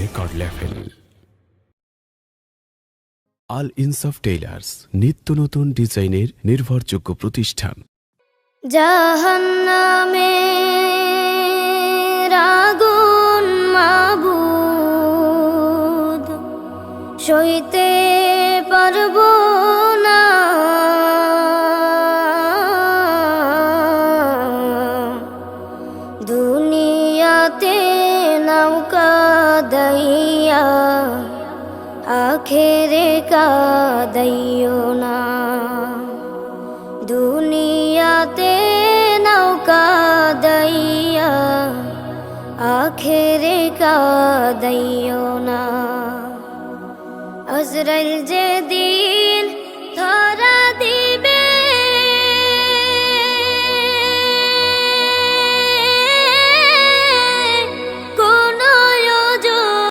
Record level. আল ইনসাফ tailors, নিত্য নতুন ডিজাইনের নির্ভরযোগ্য প্রতিষ্ঠান। জাহান্নামে রাগুন মাবুদ, সইতে পারব না। দুনিয়াতে নৌকা দইয়া ना। दुनिया না দুনিয়াতে নৌকা দইয়া का কাদাইও না अजरल যে দি